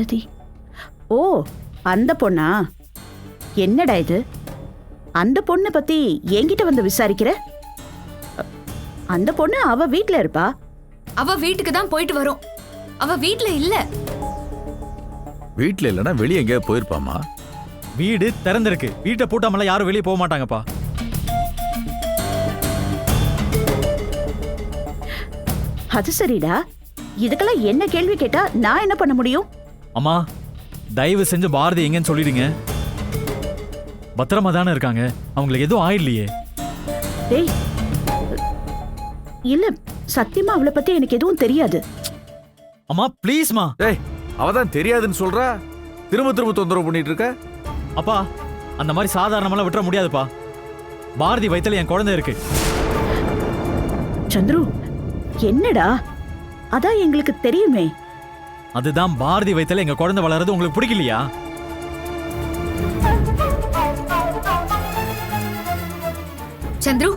பாரதி. ஓ அந்த பொண்ணா? என்னடா இது? அந்த பொண்ணை பத்தி என்கிட்ட வந்து விசாரிக்கிற? அந்த பொண்ணு அவ வீட்ல இருப்பா? அவ வீட்டுக்கு தான் போயிட்டு வரும். அவ வீட்ல இல்ல. வீட்ல இல்லனா வெளிய எங்கேயாவது போயிருப்பாமா வீடு திறந்திருக்கு. வீட்டை பூட்டாமலாம் யாரும் வெளியே போக மாட்டாங்கப்பா. அது சரிடா. இதுக்கெல்லாம் என்ன கேள்வி கேட்டா நான் என்ன பண்ண முடியும்? அம்மா தயவு செஞ்சு பாரதி எங்கன்னு சொல்லிடுங்க. பத்திரமா தானே இருக்காங்க. அவங்களுக்கு எதுவும் ஆயிடலையே. டேய் இல்ல சத்தியமா அவளை பத்தி எனக்கு எதுவும் தெரியாது. அம்மா ப்ளீஸ்மா டேய் அவ தான் தெரியாதுன்னு சொல்றா? திரும்ப திரும்ப தொந்தரவு பண்ணிட்டு இருக்க? அப்பா அந்த மாதிரி சாதாரணமெல்லாம் விட்டுற முடியாதுப்பா. பாரதி வயித்துல என் குழந்தை இருக்கு. சந்துரு என்னடா? அதான் எங்களுக்கு தெரியுமே. அதுதான் பாரதி வயித்துல எங்க குழந்தை வளர்றது உங்களுக்கு பிடிக்கலையா? சந்துரு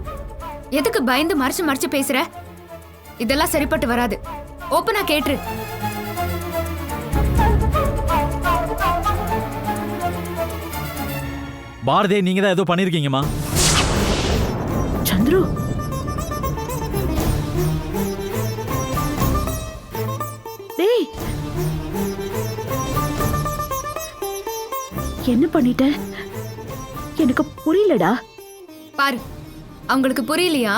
எதுக்கு பயந்து மறைச்சு மறைச்சு பேசுற? இதெல்லாம் சரிப்பட்டு வராது. ஓப்பனா கேட்டுரு. பாரதியை நீங்க தான் ஏதோ பண்ணிருக்கீங்கம்மா. என்ன பண்ணிட்ட? எனக்கு புரியலடா. பாரு அவங்களுக்கு புரியலையா?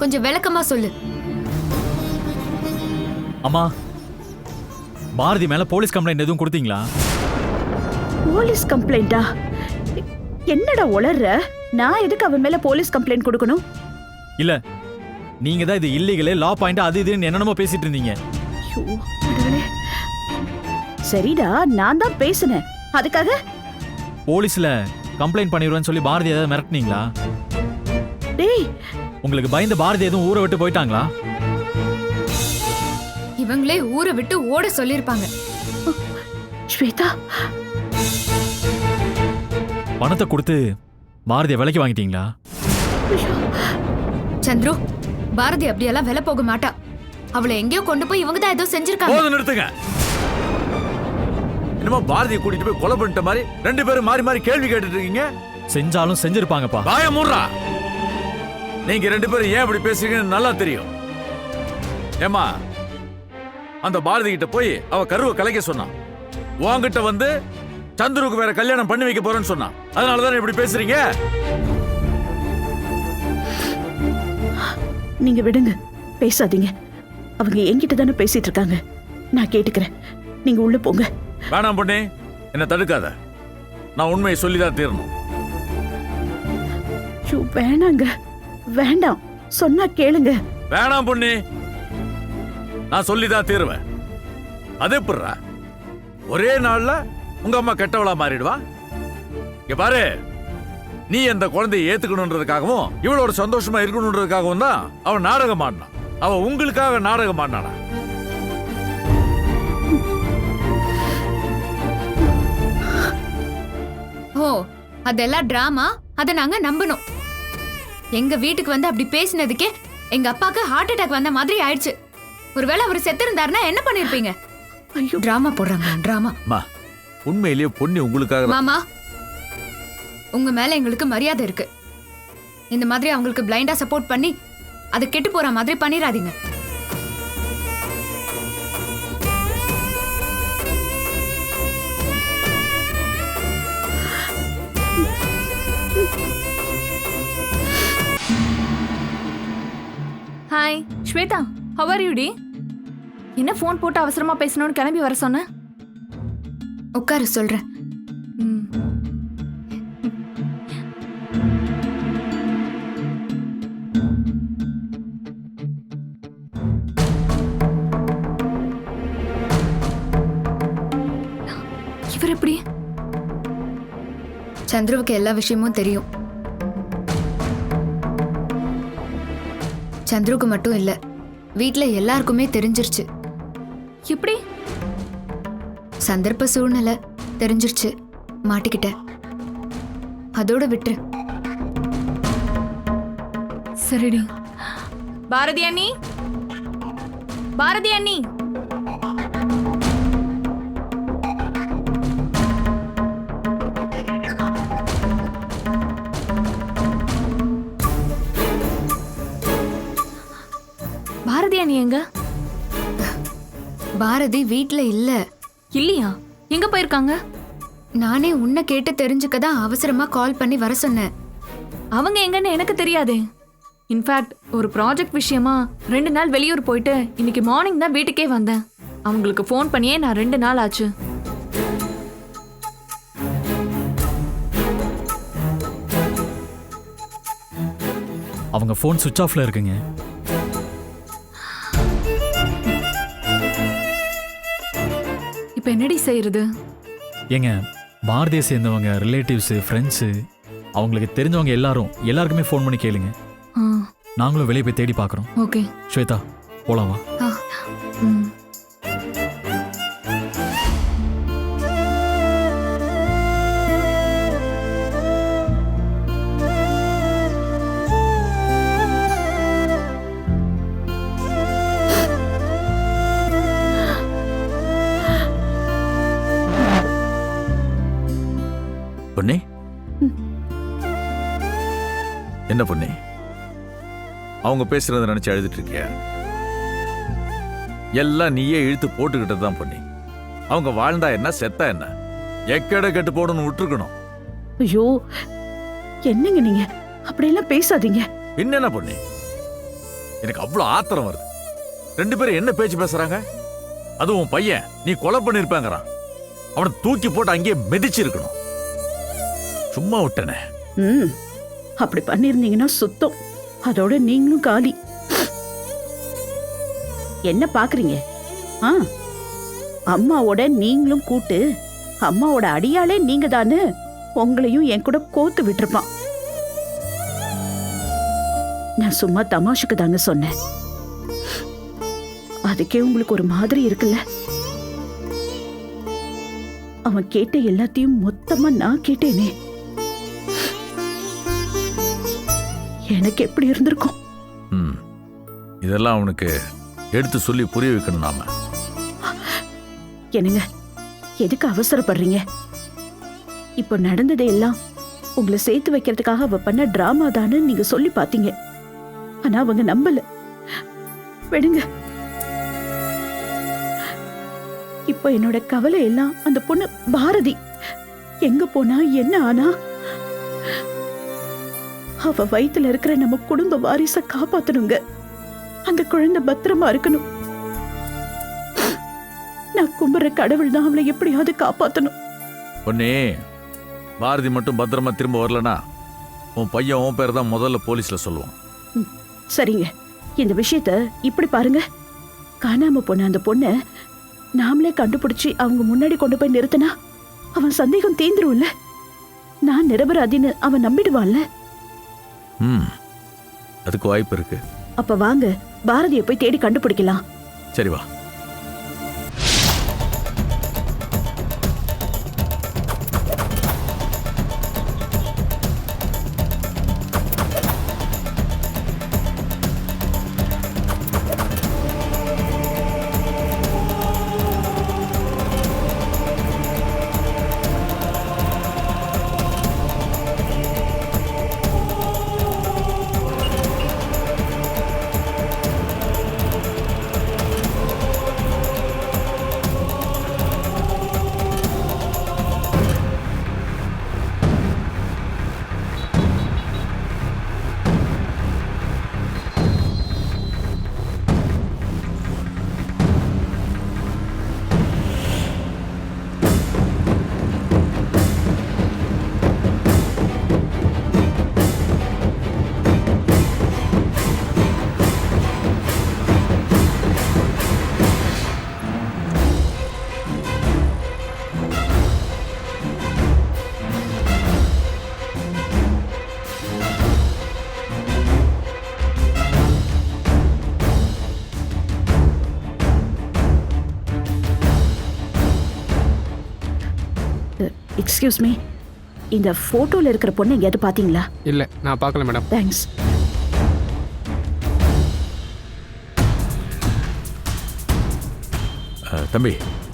கொஞ்சம் விளக்கமா சொல்லு. அம்மா பாரதி மேல போலீஸ் கம்ப்ளைண்ட் எதுவும் கொடுத்தீங்களா? போலீஸ் கம்ப்ளைண்டா? என்னடா உளர்ற? நான் எதுக்கு அவன் மேல போலீஸ் கம்ப்ளைண்ட் கொடுக்கணும்? இல்ல நீங்க தான் இது இல்லீகலே லா பாயிண்ட் அது இதுன்னு என்னென்னமோ பேசிட்டு இருந்தீங்க. சரிடா நான் தான் பேசினேன். அதுக்காக போலீஸ்ல கம்ப்ளைண்ட் பண்ணிடுவேன்னு சொல்லி பாரதி ஏதாவது மிரட்டினீங்களா? டேய்! உங்களுக்கு பயந்து பாரதி எதுவும் ஊரை விட்டு போயிட்டாங்களா? இவங்களே ஊரை விட்டு ஓட சொல்லிருப்பாங்க ஸ்வேதா! பணத்தை கொடுத்து பாரதியை விலைக்கு வாங்கிட்டீங்களா? சந்துரு பாரதி அப்படியெல்லாம் விலை போக மாட்டா. அவளை எங்கேயோ கொண்டு போய் இவங்க தான் ஏதோ செஞ்சிருக்காங்க. போதும் நிறுத்துங்க. என்னமோ பாரதியை கூட்டிட்டு போய் கொலை பண்ணிட்ட மாதிரி ரெண்டு பேரும் மாறி மாறி கேள்வி கேட்டுட்டு இருக்கீங்க? செஞ்சாலும் செஞ்சிருப்பாங்கப்பா. வாய மூடுறா. நீங்க ரெண்டு பேரும் ஏன் இப்படி பேசுறீங்கன்னு நல்லா தெரியும். ஏமா அந்த பாரதி கிட்ட போய் அவ கருவை கலைக்க சொன்னான். உன்கிட்ட வந்து சந்துருக்கு வேற கல்யாணம் பண்ணி வைக்க போறேன்னு சொன்னான். அதனால தானே இப்படி பேசுறீங்க? நீங்க விடுங்க. பேசாதீங்க. அவங்க என்கிட்ட தானே பேசிட்டு இருக்காங்க. நான் கேட்டுக்கிறேன். நீங்க உள்ள போங்க. வேணாம் பொண்ணே என்ன தடுக்காத. நான் உண்மையை சொல்லிதான் தீரணும். ஐயோ, வேணாங்க. வேண்டாம். சொன்னா கேளுங்க. வேணாம் பொண்ணு. நான் சொல்லிதான் தீருவேன். அது எப்படிடா ஒரே நாள்ல உங்க அம்மா கெட்டவளா மாறிடுவா? இங்க பாரு. நீ அந்த குழந்தையை ஏத்துக்கணுன்றதுக்காகவும் இவளோட சந்தோஷமா இருக்கணுன்றதுக்காகவும் தான் அவன் நாடகம் ஆடினான். அவ உங்களுக்காக நாடகம் ஆடினானா? ஓ அதெல்லாம் டிராமா அதை நாங்க நம்பணும். எங்க வீட்டுக்கு வந்து அப்படி பேசினதுக்கே எங்க அப்பாக்கு ஹார்ட் அட்டாக் வந்த மாதிரி ஆயிடுச்சு. ஒருவேளை அவர் செத்து இருந்தாருன்னா என்ன பண்ணிருப்பீங்க? ஐயோ. டிராமா போடுறாங்க டிராமா அம்மா உண்மையிலேயே பொண்ணு உங்களுக்காக. மாமா உங்க மேல எங்களுக்கு மரியாதை இருக்கு. இந்த மாதிரி அவங்களுக்கு பிளைண்டா சப்போர்ட் பண்ணி அது கெட்டு போற மாதிரி பண்ணிராதீங்க. ஸ்வேதா how are டி என்ன ஃபோன் போட்டு அவசரமா பேசணும்னு கிளம்பி வர சொன்ன? உட்காரு சொல்றேன். இவர் எப்படி? சந்துருவுக்கு எல்லா விஷயமும் தெரியும். சந்துருவுக்கு மட்டும் இல்லை. வீட்ல எல்லாருக்குமே தெரிஞ்சிருச்சு. எப்படி? சந்தர்ப்ப சூழ்நிலை தெரிஞ்சிருச்சு. மாட்டிக்கிட்டேன். அதோட விட்டுரு. சரிடி. பாரதி அண்ணி? பாரதி அண்ணி? பாரதி அண்ணி எங்க? பாரதி வீட்ல இல்ல. இல்லையா? எங்க போயிருக்காங்க? நானே உன்னை கேட்டு தெரிஞ்சுக்க தான் அவசரமா கால் பண்ணி வர சொன்னேன். அவங்க எங்கன்னு எனக்கு தெரியாதே. இன்ஃபேக்ட் ஒரு ப்ராஜெக்ட் விஷயமா ரெண்டு நாள் வெளியூர் போயிட்டு இன்னைக்கு மார்னிங் தான் வீட்டுக்கே வந்தேன். அவங்களுக்கு ஃபோன் பண்ணியே நான் ரெண்டு நாள் ஆச்சு. அவங்க ஃபோன் சுவிட்ச் ஆஃப்ல இருக்குங்க. என்னடி செய்யறது? ஏங்க பாரதியை சேர்ந்தவங்க ரிலேட்டிவ்ஸு ஃப்ரெண்ட்ஸு அவங்களுக்கு தெரிஞ்சவங்க எல்லாரும் எல்லாருக்குமே ஃபோன் பண்ணி கேளுங்க. நாங்களும் வெளியே போய் தேடி பார்க்குறோம் ஓகே. ஸ்வேதா போலாம் ஆ, ம். அவங்க பேசுறத நினைச்சு அழுதுட்டு இருக்கியா? எல்லாம் நீயே இழுத்து போட்டுக்கிட்டது தான் பொன்னி. அவங்க வாழ்ந்தா என்ன செத்தா என்ன? எக்கட கெட்டு போடணும் விட்டுருக்கணும். ஐயோ என்னங்க நீங்க? அப்படியெல்லாம் பேசாதீங்க. என்னென்ன பொன்னி? எனக்கு அவ்வளவு ஆத்திரம் வருது. ரெண்டு பேரும் என்ன பேச்சு பேசுறாங்க? அதுவும் உன் பையன் நீ கொலை பண்ணிருப்பாங்கறான். அவனை தூக்கி போட்டு அங்கேயே மிதிச்சு இருக்கணும் சும்மா விட்டனே. ம் அப்படி பண்ணிருந்தீங்கன்னா சுத்தம். அதோட நீங்களும் காலி. என்ன பாக்குறீங்க? ஆ? அம்மாவோட நீங்களும் கூட்டு அம்மாவோட அடியாளே நீங்க தானே உங்களையும் என் கூட கோத்து விட்டுருப்பான். நான் சும்மா தமாஷுக்கு தாங்க சொன்னேன். அதுக்கே உங்களுக்கு ஒரு மாதிரி இருக்குல்ல? அவன் கேட்ட எல்லாத்தையும் மொத்தமா நான் கேட்டேனே. எனக்கு எப்படி இருந்திருக்கும்? ம். இதெல்லாம் அவனுக்கு எடுத்து சொல்லி புரிய வைக்கணும் நாம. என்னங்க எதுக்கு அவசரப்படுறீங்க? இப்போ நடந்ததை எல்லாம் உங்களை சேர்த்து வைக்கிறதுக்காக அவ பண்ண டிராமா தானு நீங்க சொல்லி பாத்தீங்க ஆனா அவங்க நம்பல. விடுங்க. இப்போ என்னோட கவலை எல்லாம் அந்த பொண்ணு பாரதி. எங்க போனா என்ன ஆனா? அவ வயித்துல இருக்கிற நம்ம குடும்ப வாரிச காப்பாத்தணுங்க. அந்த குழந்தை பத்திரமா இருக்கணும். நான் கும்பிடுற கடவுள் தான் அவளை எப்படியாவது காப்பாத்தணும். பொன்னே பாரதி மட்டும் பத்திரமா திரும்ப வரலனா உன் பையன் உன் பேர் தான் முதல்ல போலீஸ்ல சொல்லுவான். சரிங்க. இந்த விஷயத்த இப்படி பாருங்க. காணாம போன அந்த பொண்ண நாமளே கண்டுபிடிச்சு அவங்க முன்னாடி கொண்டு போய் நிறுத்தினா அவன் சந்தேகம் தீந்துரும்ல. நான் நிரபராதின்னு அவன் நம்பிடுவான்ல. ம். அதுக்கு வாய்ப்பு இருக்கு. அப்ப வாங்க பாரதியை போய் தேடி கண்டுபிடிக்கலாம். சரி வா. எக்ஸ்கியூஸ் மீ இந்த ஃபோட்டோவில் இருக்கிற பொண்ணு எங்கேயாவது பார்த்தீங்களா? இல்லை நான் பார்க்கல மேடம். தேங்க்ஸ் தம்பி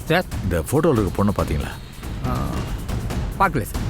சார். இந்த போட்டோவில் இருக்க பொண்ணை பார்த்தீங்களா? பார்க்கல சார்.